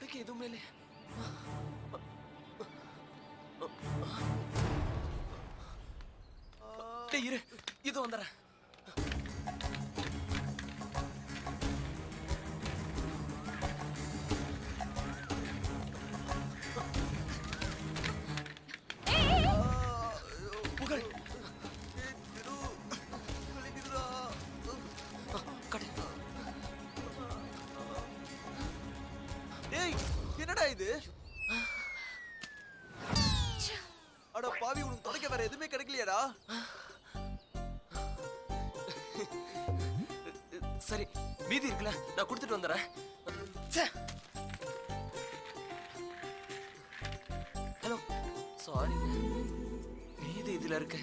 துடைக்க எதுவுமே இல்லை. இரு. இது வந்துடுறேன். சரி மீதி இருக்குல்ல நான் கொடுத்துட்டு வந்துடுறேன். ஹலோ சாரி மீதி இதுல இருக்கு.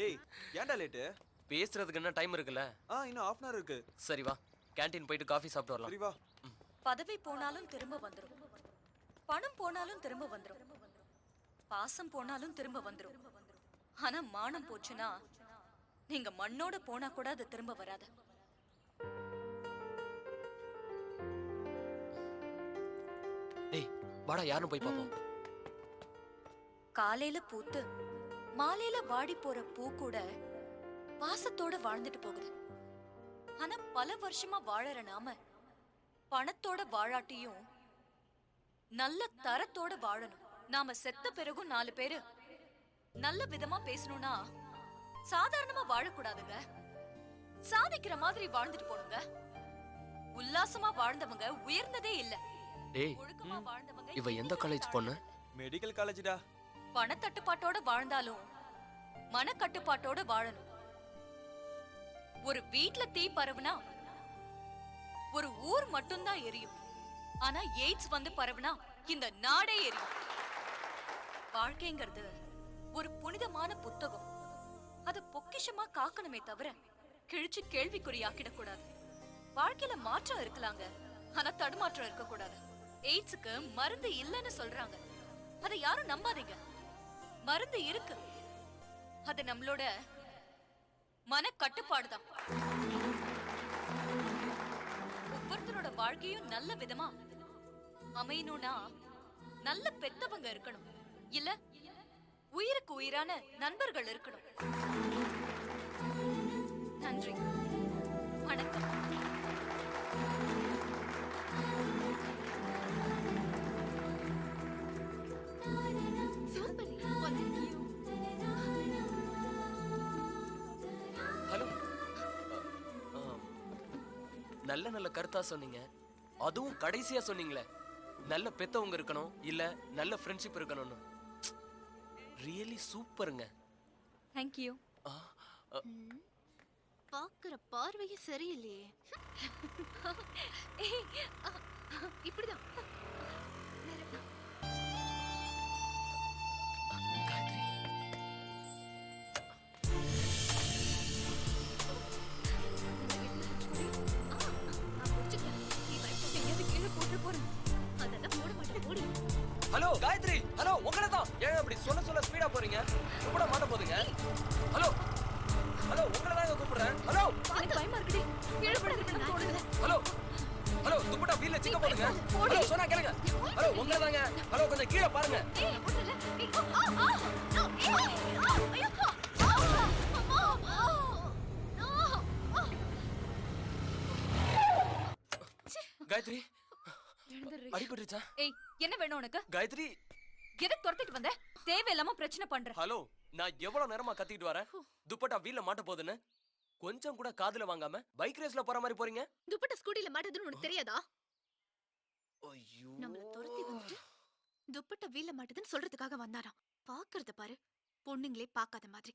டேய் ஏன்டா லேட்டு பேசுறதுக்கு என்ன டைம் இருக்குல்ல? ஆ இன்னும் half அன் இருக்கு. சரி வா கேண்டீன் போயிட்டு காஃபி சாப்பிட்டு வரலாம். சரி வா. பதவி போனாலும் திரும்ப வந்துரும். பணம் போனாலும் திரும்ப வந்துரும். பாசம் போனாலும் திரும்ப வந்துரும். ஆனா மானம் போச்சுன்னா நீங்க மண்ணோட போனா கூட அது திரும்ப வராது. டேய் வாடா யாரும் போய் பார்ப்போம். காலையில பூத்து மாலையில வாடி போற பூ கூட வாசத்தோட வாழ்ந்துட்டு போகுது. ஆனா பல வருஷமா வாழற நாம பணத்தோட வாழாட்டியும் நல்ல தரத்தோட வாழணும். நாம செத்த பிறகும் நாலு பேரு நல்ல விதமா பேசணும்னா சாதாரணமா வாழக்கூடாதுங்க. சாதிக்கிற மாதிரி வாழ்ந்துட்டு போணுங்க. உல்லாசமா வாழ்ந்தவங்க உயர்ந்ததே இல்ல. டேய் ஒழுக்கமா வாழ்ந்தவங்க இவ எந்த காலேஜ் பொண்ணு? மெடிக்கல் காலேஜ்டா பணத்தட்டுப்பாட்டோட வாழ்ந்தாலும் மனக்கட்டுப்பாட்டோட வாழணும். ஒரு வீட்ல தீ பரவுனா ஒரு ஊர் மட்டும்தான் எரியும். ஆனா எய்ட்ஸ் வந்து பரவுனா இந்த நாடே எரியும். வாழ்க்கைங்கிறது ஒரு புனிதமான புத்தகம். அத பொக்கிஷமா காக்கணுமே தவிர கிழிச்சு கேள்விக்குறியாக்கிடக் கூடாது. வாழ்க்கையில மாற்றம் இருக்கலாங்க. ஆனா தடுமாற்றம் இருக்க கூடாது எய்ட்ஸுக்கு மருந்து இல்லைன்னு சொல்றாங்க. அதை யாரும் நம்பாதீங்க. மருந்து இருக்கு. அது நம்மளோட மன கட்டுப்பாடுதான் ஒவ்வொருத்தரோட வாழ்க்கையும் நல்ல விதமா அமையணும்னா நல்ல பெத்தவங்க இருக்கணும். இல்ல உயிருக்கு உயிரான நண்பர்கள் இருக்கணும். நன்றி. நல்ல நல்ல கருத்தா சொன்னீங்க. அதுவும் கடைசியா சொன்னீங்களே. நல்ல பெத்தவங்க இருக்கணும் இல்ல நல்ல ஃப்ரெண்ட்ஷிப் இருக்கணும்னு. ரியலி சூப்பருங்க தேங்க்யூ ஆ, அ, பாக்குற பார்வையே சரியில்லையே. இப்படிதான் ஹலோ காயத்ரி ஹலோ உங்களை தான் ஏன் அப்படி சொல்ல சொல்ல ஸ்பீடா போறீங்க? கூப்பிட மாட்ட போதுங்க. ஹலோ ஹலோ உங்களை தான் கூப்பிடுறேன். ஹலோ பயமா இருக்குடி. இழுபட ஹலோ ஹலோ துப்பட்டா வீல்ல சிக்க போடுங்க. ஹலோ சொன்னா கேளுங்க. ஹலோ உங்களை தாங்க ஹலோ கொஞ்சம் கீழே பாருங்க. காயத்ரி எழுந்துடுறி. அடிபட்டுருச்சா? ஏய் என்ன வேணும் உனக்கு? காயத்ரி. எதுக்கு துரத்திட்டு வந்த? தேவையில்லாம பிரச்சனை பண்ற. ஹலோ நான் எவ்வளவு நேரமா கத்திட்டு வரேன்? துப்பட்டா வீல்ல மாட்ட போகுதுன்னு? கொஞ்சம் கூட காதுல வாங்காம பைக் ரேஸ்ல போற மாதிரி போறீங்க? துப்பட்ட ஸ்கூட்டில மாட்டதுன்னு உனக்கு தெரியாதா? ஐயோ. நம்மள துரத்தி வந்துட்டு துப்பட்ட வீல மாட்டுதுன்னு சொல்றதுக்காக வந்தாராம். பாக்குறத பாரு. பொண்ணுங்களே பார்க்காத மாதிரி.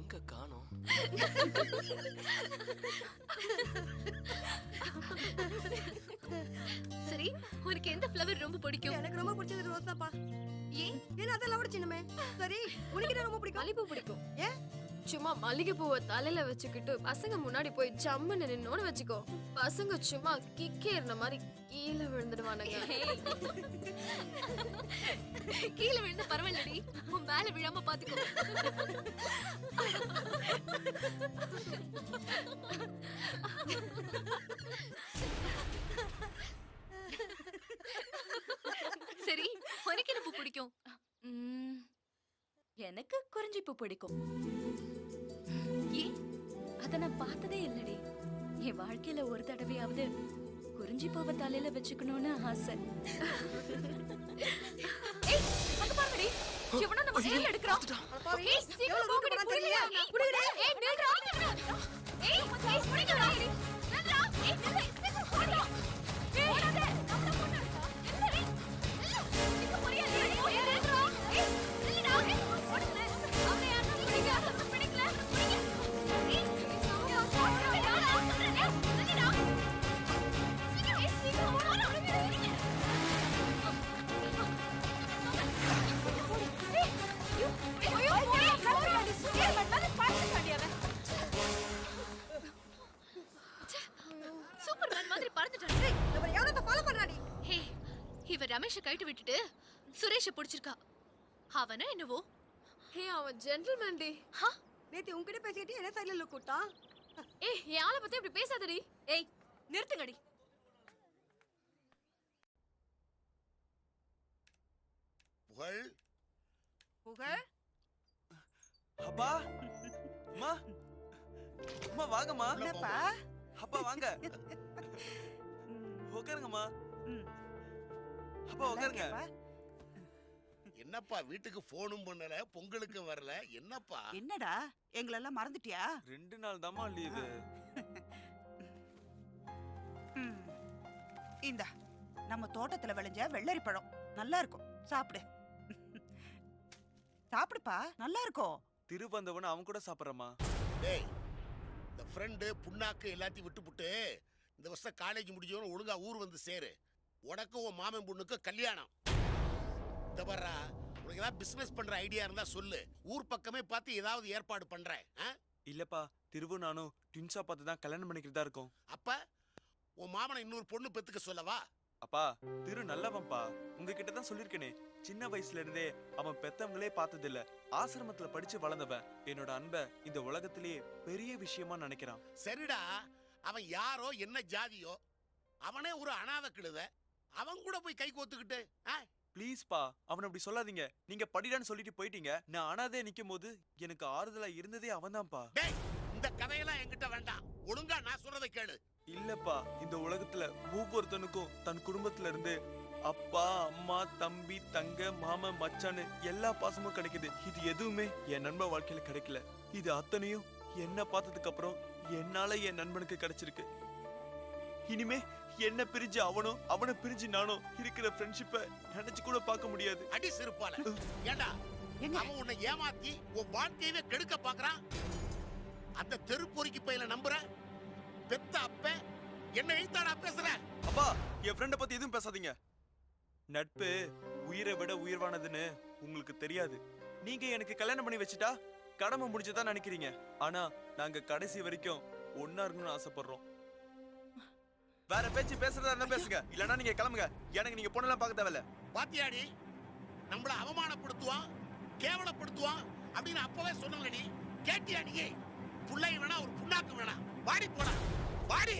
எங்க காணோம்? சரி உனக்கு எந்த ஃப்ளவர் ரொம்ப பிடிக்கும்? எனக்கு ரொம்ப பிடிச்சது ரோஸ் தான்ப்பா. ஏன்? ஏன்னா அதெல்லாம் விட சின்னமே. சரி உனக்கு என்ன ரொம்ப பிடிக்கும்? மல்லிப்பூ பிடிக்கும். ஏன் சும்மா மல்லிகைப்பூவை தலையில வச்சுக்கிட்டு பசங்க முன்னாடி போய் ஜம்முன்னு நின்னோன்னு வச்சுக்கோ. பசங்க சும்மா கிக்கே இருந்த மாதிரி கீழே விழுந்துடுவானுங்க. கீழே விழுந்து பரவாயில்லடி. மேல விழாம பாத்துக்கோ. சரி உனக்கு என்ன பூ பிடிக்கும் ம், எனக்கு குறிஞ்சி பூ பிடிக்கும். ஏன்? அத நான் பார்த்ததே இல்லடி. என் வாழ்க்கையில ஒரு தடவையாவது குறிஞ்சி பூவை தலையில வச்சுக்கணும்னு ஆசை. ஏய் எவனோ நம்ம ஸ்டைல் எடுக்கறான் ஏய் சீக்கிரம் போகடி புரியலையா? புரியல ஏய் நில்றா. ரமேஷ கைட்டு விட்டுட்டு சுரேஷ புடிச்சிருக்கா. அவனா என்னவோ? ஹே அவன் ஜென்டில்மேன் டி. நேத்து உன்கிட்ட பேசிக்கிட்டு என்ன சைடுல கூட்டான் ஏய் என் ஆளை பத்தி இப்படி பேசாதடி. ஏய் நிறுத்துங்கடி. புகழ்? புகழ்? அப்பா அம்மா அம்மா வாங்கம்மா. என்னப்பா? அப்பா வாங்க. உட்காருங்கம்மா அப்பா உட்காருங்க என்னப்பா வீட்டுக்கு போனும் பண்ணல பொங்கலுக்கு வரல என்னப்பா? என்னடா எங்களெல்லாம் மறந்துட்டியா? ரெண்டு நாள் தாம்மா லீவு. இந்தா நம்ம தோட்டத்துல விளைஞ்ச வெள்ளரி பழம். நல்லா இருக்கும் சாப்பிடு. சாப்பிடுப்பா நல்லா இருக்கும் திருவந்தவன் அவன் கூட சாப்பிட்றமா டேய் இந்த ஃப்ரெண்டு புண்ணாக்கு எல்லாத்தையும் விட்டுப்புட்டு இந்த வருஷம் காலேஜ் முடிஞ்சவன ஒழுங்கா ஊர் வந்து சேரு. உனக்கும் உன் மாமன் பொண்ணுக்கு கல்யாணம். இந்த வர்றா உனக்கு ஏதாவது பிசினஸ் பண்ற ஐடியா இருந்தா சொல்லு. ஊர் பக்கமே பார்த்து ஏதாவது ஏற்பாடு பண்றேன்? இல்லப்பா திருவு நானும் ட்வின்ஸா பார்த்து தான் கல்யாணம் பண்ணிக்கிறதா இருக்கும். அப்ப உன் மாமனை இன்னொரு பொண்ணு பெத்துக்க சொல்லவா? அப்பா திரு நல்லவன்பா உங்ககிட்ட தான் சொல்லிருக்கேனே சின்ன வயசுல இருந்தே அவன் பெத்தவங்களே பார்த்ததில்ல. ஆசிரமத்துல படிச்சு வளர்ந்தவன். என்னோட அன்பை இந்த உலகத்திலேயே பெரிய விஷயமா நினைக்கிறான். சரிடா அவன் யாரோ என்ன ஜாதியோ அவனே ஒரு அனாதை கிழுத அவன் கூட போய் கை கோத்துக்கிட்டு ஆ? ப்ளீஸ்ப்பா அவன் அப்படி சொல்லாதீங்க. நீங்க படிடான்னு சொல்லிட்டு போயிட்டீங்க. நான் அனாதே நிக்கும் போது எனக்கு ஆறுதலா இருந்ததே அவன்தான்ப்பா. டேய் இந்த கதையெல்லாம் என்கிட்ட வேண்டாம். ஒழுங்கா நான் சொல்றதை கேளு. இல்லப்பா இந்த உலகத்துல ஒவ்வொருத்தனுக்கும் தன் குடும்பத்துல இருந்து அப்பா அம்மா தம்பி தங்க மாமன் மச்சான்னு எல்லா பாசமும் கிடைக்குது. இது எதுவுமே என் நண்பன் வாழ்க்கையில கிடைக்கல. இது அத்தனையும் என்ன பார்த்ததுக்கு அப்புறம் என்னால என் நண்பனுக்கு கிடைச்சிருக்கு. இனிமே என்ன பிரிஞ்சு அவனும் அவனை பிரிஞ்சு நானும் இருக்கிற ஃப்ரெண்ட்ஷிப்பை நினைச்சு கூட பார்க்க முடியாது. அடி சிறுப்பால ஏண்டா? அவன் உன்னை ஏமாத்தி உன் வாழ்க்கையவே கெடுக்க பாக்குறான். அந்த தெருப்பொறிக்கு பையில நம்புற பெத்த அப்ப என்ன எழுத்தாடா பேசுற? அப்பா என் ஃப்ரெண்ட பத்தி எதுவும் பேசாதீங்க. நட்பு உயிரை விட உயர்வானதுன்னு உங்களுக்கு தெரியாது. நீங்க எனக்கு கல்யாணம் பண்ணி வச்சுட்டா கடமை முடிஞ்சதா நினைக்கிறீங்க. ஆனா நாங்க கடைசி வரைக்கும் ஒன்னா இருக்கணும்னு ஆசைப்படுறோம். வேற பேச்சு பேசுறதா இருந்தா பேசுங்க. இல்லனா நீங்க கிளம்புங்க. எனக்கு நீங்க பொண்ணெல்லாம் பார்க்க தேவையில்ல. பாத்தியாடி? நம்மள அவமானப்படுத்துவான் கேவலப்படுத்துவான் அப்படின்னு அப்பவே சொன்னலடி கேட்டியா நீ புள்ளை வேணா ஒரு புண்ணாக்கு வேணா. வாடி போடா வாடி.